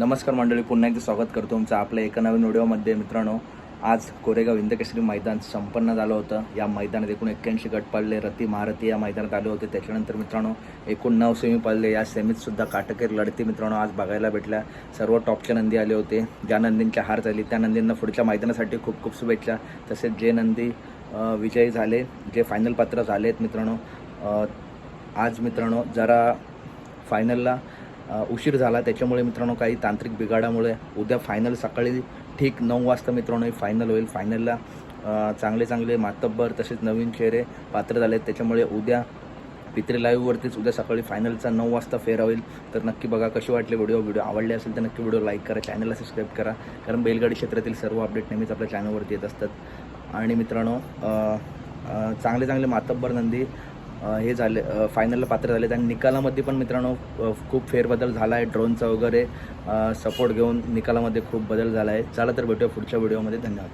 नमस्कार मंडळी पुन्हा एकदा स्वागत करतो तुमचं आपल्या एका नवीन व्हिडिओमध्ये. मित्रांनो आज कोरेगाव हिंदकेसरी मैदान संपन्न झालं होतं. या मैदानात एकूण एक्क्याऐंशी गट पडले. रती महारथी या मैदानात आले होते. त्याच्यानंतर मित्रांनो एकूण नऊ सेमी पडले. या सेमीत सुद्धा काटकेर लढती मित्रांनो आज बघायला भेटल्या. सर्व टॉपच्या नंदी आले होते. ज्या नंदींच्या हार झाली त्या नंदींना पुढच्या मैदानासाठी खूप खूप शुभेच्छा. तसेच जे नंदी विजयी झाले जे फायनल पात्र झालेत मित्रांनो आज मित्रांनो जरा फायनलला उशीर झाला. त्याच्यामुळे मित्रांनो काही तांत्रिक बिघाडामुळे उद्या फायनल सकाळी ठीक नऊ वाजता मित्रांनो हे फायनल होईल. फायनलला चांगले चांगले मातब्बर तसेच नवीन चेहरे पात्र झाले आहेत. त्याच्यामुळे उद्या पित्रे लाईव्हवरतीच उद्या सकाळी फायनलचा नऊ वाजता फेरा होईल. तर नक्की बघा कशी वाटली व्हिडिओ व्हिडिओ आवडले असेल तर नक्की व्हिडिओ लाईक करा चॅनलला सबस्क्राईब करा. कारण बैलगाडी क्षेत्रातील सर्व अपडेट नेहमीच आपल्या चॅनलवरती येत असतात. आणि मित्रांनो चांगले चांगले मातब्बर नंदी हे झाले फायनलला पात्र झालेत. आणि निकालामध्ये पण मित्रांनो खूप फेरबदल झाला आहे ड्रोनचा वगैरे सपोर्ट घेऊन निकालामध्ये खूप बदल झाला आहे चला तर भेटूया पुढच्या व्हिडिओमध्ये धन्यवाद.